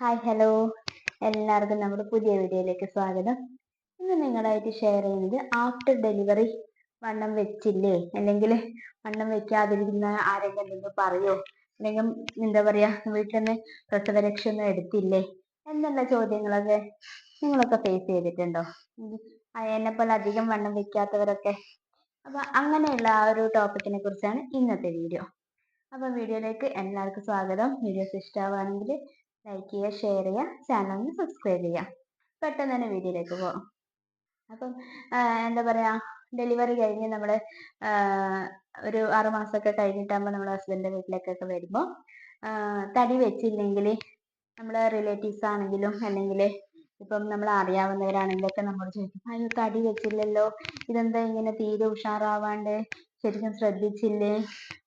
Hi hello എല്ലാവർക്കും നമ്മുടെ പുതിയ വീഡിയോയിലേക്ക് സ്വാഗതം. ഇന്ന് നിങ്ങളായിട്ട് ഷെയർ ചെയ്യുന്നത് ആഫ്റ്റർ ഡെലിവറി വണ്ണം വെച്ചില്ലേ? അല്ലെങ്കിൽ വണ്ണം വെക്കാതിരിക്കുന്ന ആരെങ്കിലും എന്തെങ്കിലും പറയോ? അല്ലെങ്കിൽ എന്താ പറയാ വീട്ടിൽ നിന്ന് പ്രസവരക്ഷ ഒന്നും എടുത്തില്ലേ? എന്നുള്ള ചോദ്യങ്ങളൊക്കെ നിങ്ങളൊക്കെ ഫേസ് ചെയ്തിട്ടുണ്ടോ? എന്നെ പോലെ അധികം വണ്ണം വെക്കാത്തവരൊക്കെ. അപ്പൊ അങ്ങനെയുള്ള ആ ഒരു ടോപ്പിക്കിനെ കുറിച്ചാണ് ഇന്നത്തെ വീഡിയോ അപ്പൊ വീഡിയോയിലേക്ക് എല്ലാവർക്കും സ്വാഗതം. വീഡിയോസ് ഇഷ്ടമാവുകയാണെങ്കിൽ ലൈക്ക് ചെയ്യുക ഷെയർ ചെയ്യുക ചാനൽ ഒന്ന് സബ്സ്ക്രൈബ് ചെയ്യുക. പെട്ടെന്ന് തന്നെ വീഡിയോയിലേക്ക് പോകാം. അപ്പം എന്താ പറയാ ഡെലിവറി കഴിഞ്ഞ് നമ്മൾ ഒരു ആറ് മാസമൊക്കെ കഴിഞ്ഞിട്ടാകുമ്പോൾ നമ്മൾ ഹസ്ബൻഡിന്റെ വീട്ടിലേക്കൊക്കെ വരുമ്പോൾ തടി വെച്ചില്ലെങ്കിൽ നമ്മളെ റിലേറ്റീവ്സ് ആണെങ്കിലും അല്ലെങ്കിൽ ഇപ്പം നമ്മൾ അറിയാവുന്നവരാണെങ്കിലൊക്കെ നമ്മളോട് ചോദിക്കും അയ്യോ തടി വെച്ചില്ലല്ലോ ഇതെന്താ ഇങ്ങനെ തീരെ ഉഷാറാവാണ്ട് ശരിക്കും ശ്രദ്ധിച്ചില്ലേ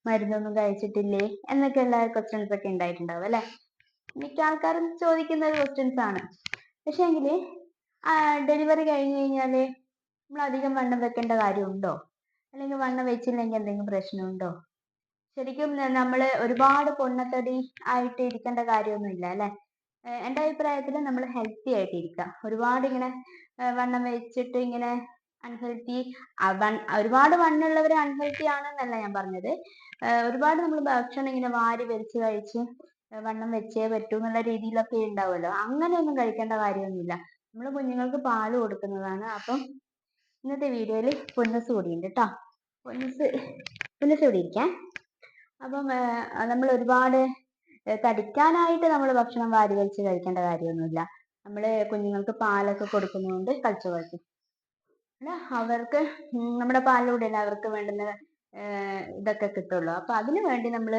മരുന്നൊന്നും കഴിച്ചിട്ടില്ലേ? എന്നൊക്കെയുള്ള ക്വസ്റ്റ്യൻസ് ഒക്കെ ഉണ്ടായിട്ടുണ്ടാവും അല്ലെ? മിക്ക ആൾക്കാരും ചോദിക്കുന്ന ഒരു ക്വസ്റ്റ്യൻസ് ആണ്. പക്ഷെ എങ്കിൽ ഡെലിവറി കഴിഞ്ഞു കഴിഞ്ഞാൽ നമ്മൾ അധികം വണ്ണം വെക്കേണ്ട കാര്യമുണ്ടോ? അല്ലെങ്കിൽ വണ്ണം വെച്ചില്ലെങ്കിൽ എന്തെങ്കിലും പ്രശ്നമുണ്ടോ? ശരിക്കും നമ്മൾ ഒരുപാട് പൊണ്ണത്തടി ആയിട്ട് ഇരിക്കേണ്ട കാര്യമൊന്നുമില്ല അല്ലെ? എന്റെ അഭിപ്രായത്തിൽ നമ്മൾ ഹെൽത്തി ആയിട്ട് ഇരിക്കുക ഒരുപാട് ഇങ്ങനെ വണ്ണം വെച്ചിട്ട് ഇങ്ങനെ അൺഹെൽത്തി ഒരുപാട് വണ്ണുള്ളവർ അൺഹെൽത്തി ആണെന്നല്ല ഞാൻ പറഞ്ഞത്. ഒരുപാട് നമ്മൾ ഭക്ഷണം ഇങ്ങനെ വാരി വലിച്ച് കഴിച്ച് വണ്ണം വെച്ചേ പറ്റൂ എന്നുള്ള രീതിയിലൊക്കെ ഉണ്ടാവുമല്ലോ അങ്ങനെയൊന്നും കഴിക്കേണ്ട കാര്യമൊന്നുമില്ല. നമ്മൾ കുഞ്ഞുങ്ങൾക്ക് പാൽ കൊടുക്കുന്നതാണ്. അപ്പം ഇന്നത്തെ വീഡിയോയിൽ പൊന്നസ് കൂടിയുണ്ട് കേട്ടോ പൊന്നസ് പൊന്നസ് കൂടി ഇരിക്കാൻ അപ്പം നമ്മൾ ഒരുപാട് തടിക്കാനായിട്ട് നമ്മൾ ഭക്ഷണം വാരി വലിച്ച് കഴിക്കേണ്ട കാര്യമൊന്നുമില്ല. നമ്മൾ കുഞ്ഞുങ്ങൾക്ക് പാലൊക്കെ കൊടുക്കുന്നതുകൊണ്ട് കളിച്ചു അല്ല അവർക്ക് നമ്മുടെ പാലിലൂടെയല്ല അവർക്ക് വേണ്ടുന്ന ഇതൊക്കെ കിട്ടുള്ളൂ. അപ്പൊ അതിനു വേണ്ടി നമ്മൾ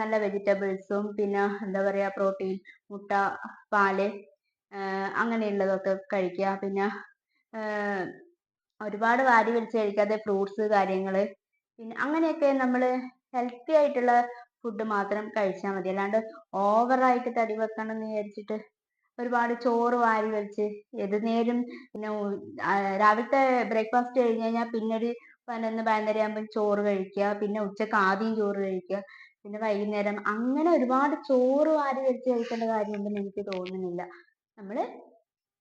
നല്ല വെജിറ്റബിൾസും പിന്നെ എന്താ പറയാ പ്രോട്ടീൻ മുട്ട പാൽ അങ്ങനെയുള്ളതൊക്കെ കഴിക്കുക. പിന്നെ ഒരുപാട് വാരി വലിച്ച് കഴിക്കാതെ ഫ്രൂട്ട്സ് കാര്യങ്ങൾ പിന്നെ അങ്ങനെയൊക്കെ നമ്മൾ ഹെൽത്തി ആയിട്ടുള്ള ഫുഡ് മാത്രം കഴിച്ചാൽ മതി. അല്ലാണ്ട് ഓവറായിട്ട് തടി വെക്കണം എന്ന് വിചാരിച്ചിട്ട് ഒരുപാട് ചോറ് വാരി വലിച്ച് ഏത് നേരം പിന്നെ രാവിലത്തെ ബ്രേക്ക്ഫാസ്റ്റ് കഴിഞ്ഞ് കഴിഞ്ഞാൽ പിന്നെ ഒരു പതിനൊന്ന് പതിനൊന്നര ആകുമ്പോൾ ചോറ് കഴിക്കുക. പിന്നെ ഉച്ചയ്ക്ക് ആദ്യം ചോറ് കഴിക്കുക. പിന്നെ വൈകുന്നേരം അങ്ങനെ ഒരുപാട് ചോറ് വാരി വലിച്ച് കഴിക്കേണ്ട കാര്യമുണ്ടെന്ന് എനിക്ക് തോന്നുന്നില്ല. നമ്മൾ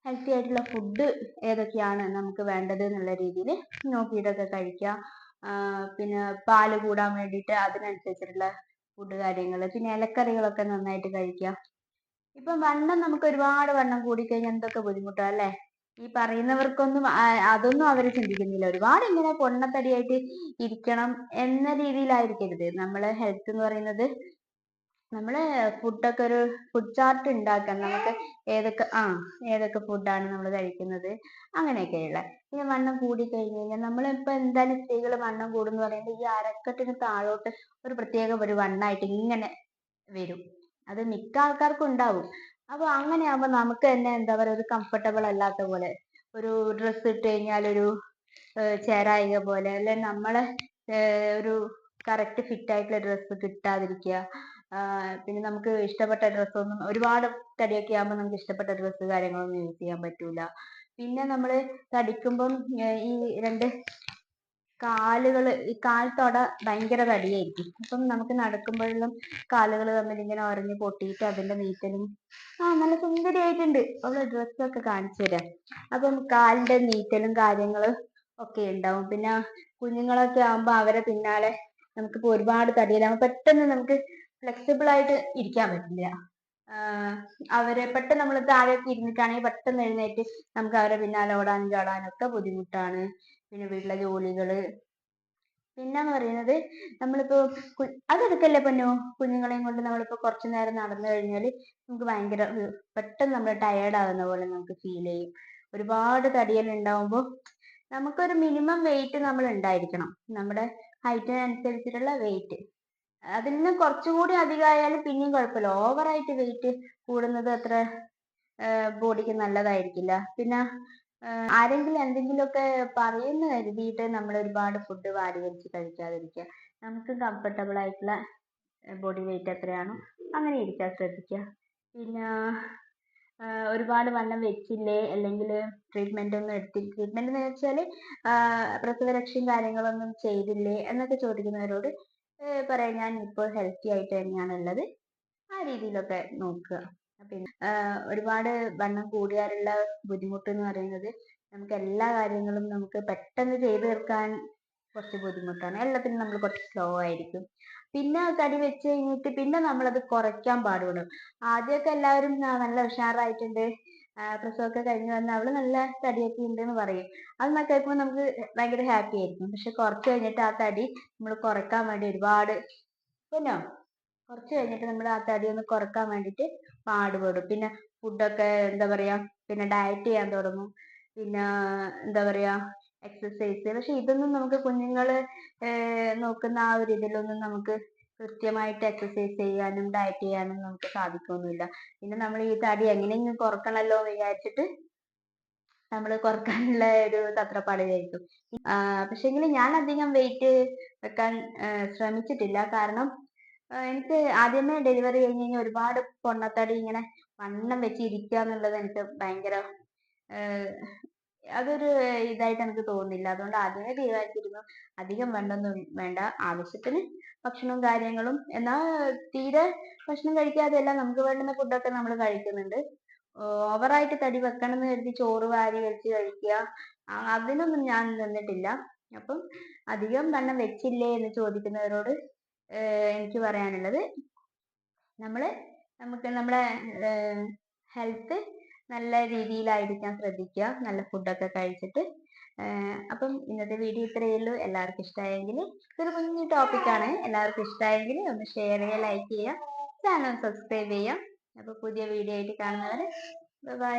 ഹെൽത്തി ആയിട്ടുള്ള ഫുഡ് ഏതൊക്കെയാണ് നമുക്ക് വേണ്ടത് എന്നുള്ള രീതിയിൽ നോക്കിയിട്ടൊക്കെ കഴിക്കുക. പിന്നെ പാൽ കൂടാൻ വേണ്ടിയിട്ട് അതിനനുസരിച്ചിട്ടുള്ള ഫുഡ് കാര്യങ്ങൾ പിന്നെ ഇലക്കറികളൊക്കെ നന്നായിട്ട് കഴിക്കുക. ഇപ്പം വണ്ണം നമുക്ക് ഒരുപാട് വണ്ണം കൂടിക്കഴിഞ്ഞാൽ എന്തൊക്കെ ബുദ്ധിമുട്ടാ അല്ലേ? ഈ പറയുന്നവർക്കൊന്നും അതൊന്നും അവർ ചിന്തിക്കുന്നില്ല. ഒരുപാട് ഇങ്ങനെ പൊണ്ണത്തടിയായിട്ട് ഇരിക്കണം എന്ന രീതിയിലായിരിക്കരുത്. നമ്മളെ ഹെൽത്ത് എന്ന് പറയുന്നത് നമ്മൾ ഫുഡൊക്കെ ഒരു ഫുഡ് ചാർട്ട് ഉണ്ടാക്കാം. നമുക്ക് ഏതൊക്കെ ആ ഏതൊക്കെ ഫുഡാണ് നമ്മൾ കഴിക്കുന്നത്. അങ്ങനെയൊക്കെയുള്ള. പിന്നെ വണ്ണം കൂടി കഴിഞ്ഞു കഴിഞ്ഞാൽ നമ്മളിപ്പോ എന്തായാലും സ്ത്രീകൾ വണ്ണം കൂടുന്നു പറയുമ്പോൾ ഈ അരക്കെട്ടിന് താഴോട്ട് ഒരു പ്രത്യേക ഒരു വണ്ണായിട്ട് ഇങ്ങനെ വരും. അത് മിക്ക ആൾക്കാർക്കും ഉണ്ടാവും. അപ്പൊ അങ്ങനെ ആകുമ്പോൾ നമുക്ക് തന്നെ എന്താ പറയാ ഒരു കംഫർട്ടബിൾ അല്ലാത്ത പോലെ ഒരു ഡ്രസ്സ് ഇട്ട് കഴിഞ്ഞാൽ ഒരു ചേരായിക പോലെ അല്ലെ നമ്മളെ ഒരു കറക്റ്റ് ഫിറ്റ് ആയിട്ടുള്ള ഡ്രസ്സ് കിട്ടാതിരിക്കുക. പിന്നെ നമുക്ക് ഇഷ്ടപ്പെട്ട ഡ്രസ്സൊന്നും ഒരുപാട് തടിയൊക്കെ ആകുമ്പോൾ നമുക്ക് ഇഷ്ടപ്പെട്ട ഡ്രസ്സ് കാര്യങ്ങളൊന്നും യൂസ് ചെയ്യാൻ പറ്റൂല. പിന്നെ നമ്മൾ തടിക്കുമ്പം ഈ രണ്ട് കാലുകൾ ഈ കാൽ തൊട ഭയങ്കര തടിയായിരിക്കും. അപ്പം നമുക്ക് നടക്കുമ്പോഴും കാലുകൾ തമ്മിൽ ഇങ്ങനെ ഒരഞ്ഞു പൊട്ടിയിട്ട് അതിന്റെ നീറ്റലും ആ നല്ല സുന്ദരിയായിട്ടുണ്ട്. അവൾ ഡ്രസ്സൊക്കെ കാണിച്ചു തരാം. അപ്പം കാലിന്റെ നീറ്റലും കാര്യങ്ങളും ഒക്കെ ഉണ്ടാവും. പിന്നെ കുഞ്ഞുങ്ങളൊക്കെ ആകുമ്പോൾ അവരെ പിന്നാലെ നമുക്കിപ്പോൾ ഒരുപാട് തടിയിലാകുമ്പോൾ പെട്ടെന്ന് നമുക്ക് ഫ്ലെക്സിബിൾ ആയിട്ട് ഇരിക്കാൻ പറ്റില്ല. അവരെ പെട്ടെന്ന് നമ്മൾ താഴേക്ക് ഇരുന്നിട്ടാണെങ്കിൽ പെട്ടെന്ന് എഴുന്നേറ്റ് നമുക്ക് അവരെ പിന്നാലെ ഓടാനും ചാടാനും ഒക്കെ ബുദ്ധിമുട്ടാണ്. പിന്നെ വീട്ടിലെ ജോലികൾ. പിന്നെന്ന് പറയുന്നത് നമ്മളിപ്പോ അതെടുക്കല്ലേ പൊന്നു? കുഞ്ഞുങ്ങളെയും കൊണ്ട് നമ്മളിപ്പോ കുറച്ചു നേരം നടന്നു കഴിഞ്ഞാൽ നമുക്ക് ഭയങ്കര പെട്ടെന്ന് നമ്മൾ ടയേർഡ് ആകുന്ന പോലെ നമുക്ക് ഫീൽ ചെയ്യും. ഒരുപാട് തടിയെല്ലാം ഉണ്ടാവുമ്പോൾ നമുക്കൊരു മിനിമം വെയിറ്റ് നമ്മൾ ഉണ്ടായിരിക്കണം. നമ്മുടെ ഹൈറ്റിനനുസരിച്ചിട്ടുള്ള വെയിറ്റ് അതിൽ നിന്ന് കുറച്ചുകൂടി അധികമായാലും പിന്നെയും കുഴപ്പമില്ല. ഓവറായിട്ട് വെയിറ്റ് കൂടുന്നത് അത്ര ബോഡിക്ക് നല്ലതായിരിക്കില്ല. പിന്നെ ആരെങ്കിലും എന്തെങ്കിലുമൊക്കെ പറയുന്ന കരുതിയിട്ട് നമ്മൾ ഒരുപാട് ഫുഡ് വാരി വലിച്ച് കഴിക്കാതിരിക്കുക. നമുക്ക് കംഫർട്ടബിൾ ആയിട്ടുള്ള ബോഡി വെയിറ്റ് എത്രയാണോ അങ്ങനെ ഇരിക്കാൻ ശ്രദ്ധിക്കുക. പിന്നെ ഒരുപാട് വണ്ണം വെച്ചില്ലേ അല്ലെങ്കിൽ ട്രീറ്റ്മെന്റ് ഒന്നും എടുത്തി ട്രീറ്റ്മെന്റ് എന്ന് വെച്ചാൽ പ്രസവരക്ഷയും കാര്യങ്ങളൊന്നും ചെയ്തില്ലേ എന്നൊക്കെ ചോദിക്കുന്നവരോട് പറയാം ഞാൻ ഇപ്പോൾ ഹെൽത്തി ആയിട്ട് തന്നെയാണ് ഉള്ളത് ആ രീതിയിലൊക്കെ നോക്കുക. പിന്നെ ഒരുപാട് വണ്ണം കൂടിയാലുള്ള ബുദ്ധിമുട്ട് എന്ന് പറയുന്നത് നമുക്ക് എല്ലാ കാര്യങ്ങളും നമുക്ക് പെട്ടെന്ന് ചെയ്തു തീർക്കാൻ കുറച്ച് ബുദ്ധിമുട്ടാണ്. എല്ലാത്തിനും നമ്മൾ കുറച്ച് സ്ലോ ആയിരിക്കും. പിന്നെ തടി വെച്ച് കഴിഞ്ഞിട്ട് പിന്നെ അത് കുറയ്ക്കാൻ പാടുള്ളൂ. ആദ്യമൊക്കെ എല്ലാവരും "ആ, നല്ല ഉഷാറായിട്ടുണ്ട്. പ്രസവമൊക്കെ കഴിഞ്ഞ് വന്ന് അവൾ നല്ല തടിയൊക്കെ ഉണ്ട് എന്ന് പറയും അതൊക്കെ കേൾക്കുമ്പോൾ നമുക്ക് ഭയങ്കര ഹാപ്പി ആയിരിക്കും. പക്ഷെ കുറച്ച് കഴിഞ്ഞിട്ട് ആ തടി നമ്മൾ കുറയ്ക്കാൻ വേണ്ടി ഒരുപാട് പിന്നോ കുറച്ച് കഴിഞ്ഞിട്ട് നമ്മൾ ആ തടി ഒന്ന് കുറയ്ക്കാൻ വേണ്ടിയിട്ട് പാടുപെടും. പിന്നെ ഫുഡൊക്കെ എന്താ പറയാ പിന്നെ ഡയറ്റ് ചെയ്യാൻ തുടങ്ങും. പിന്നെ എന്താ പറയാ എക്സസൈസ് പക്ഷെ ഇതൊന്നും നമുക്ക് കുഞ്ഞുങ്ങൾ നോക്കുന്ന ആ ഒരു ഇതിലൊന്നും നമുക്ക് കൃത്യമായിട്ട് എക്സസൈസ് ചെയ്യാനും ഡയറ്റ് ചെയ്യാനും നമുക്ക് സാധിക്കൊന്നുമില്ല പിന്നെ നമ്മൾ ഈ തടി എങ്ങനെയെങ്കിലും കുറക്കണല്ലോ എന്ന് വിചാരിച്ചിട്ട് നമ്മൾ കുറക്കാനുള്ള ഒരു തത്രപ്പാടിലായിരിക്കും പക്ഷെങ്കിൽ ഞാൻ അധികം വെയിറ്റ് വെക്കാൻ ശ്രമിച്ചിട്ടില്ല. കാരണം എനിക്ക് ആദ്യമേ ഡെലിവറി കഴിഞ്ഞ് കഴിഞ്ഞാൽ ഒരുപാട് പൊണ്ണത്തടി ഇങ്ങനെ വണ്ണം വെച്ച് ഇരിക്കുക എന്നുള്ളത് എനിക്ക് ഭയങ്കര അതൊരു ഇതായിട്ട് എനിക്ക് തോന്നുന്നില്ല. അതുകൊണ്ട് ആദ്യമേ തീരുമാനിച്ചിരുന്നു. അധികം വണ്ണൊന്നും വേണ്ട. ആവശ്യത്തിന് ഭക്ഷണവും കാര്യങ്ങളും എന്നാൽ തീരെ ഭക്ഷണം കഴിക്കാതെയല്ല നമുക്ക് വേണ്ടുന്ന ഫുഡൊക്കെ നമ്മൾ കഴിക്കുന്നുണ്ട്. ഓവറായിട്ട് തടി വെക്കണം എന്ന് കരുതി ചോറ് വാരി വെച്ച് കഴിക്കുക. അതിനൊന്നും ഞാൻ നിന്നിട്ടില്ല. അപ്പം അധികം വണ്ണം വെച്ചില്ലേ എന്ന് ചോദിക്കുന്നവരോട് എനിക്ക് പറയാനുള്ളത് നമ്മൾ നമുക്ക് നമ്മുടെ ഹെൽത്ത് നല്ല രീതിയിലായിരിക്കാൻ ശ്രദ്ധിക്കുക. നല്ല ഫുഡൊക്കെ കഴിച്ചിട്ട് അപ്പം ഇന്നത്തെ വീഡിയോ ഇത്രയേ ഉള്ളൂ. എല്ലാവർക്കും ഇഷ്ടമായെങ്കിൽ ഇതൊരു കുഞ്ഞു ടോപ്പിക്കാണ് എല്ലാവർക്കും ഇഷ്ടമായെങ്കിൽ ഒന്ന് ഷെയർ ചെയ്യുക ലൈക്ക് ചെയ്യുക ചാനൽ സബ്സ്ക്രൈബ് ചെയ്യുക. അപ്പോൾ പുതിയ വീഡിയോ ആയിട്ട് കാണുന്നവരെ ബൈ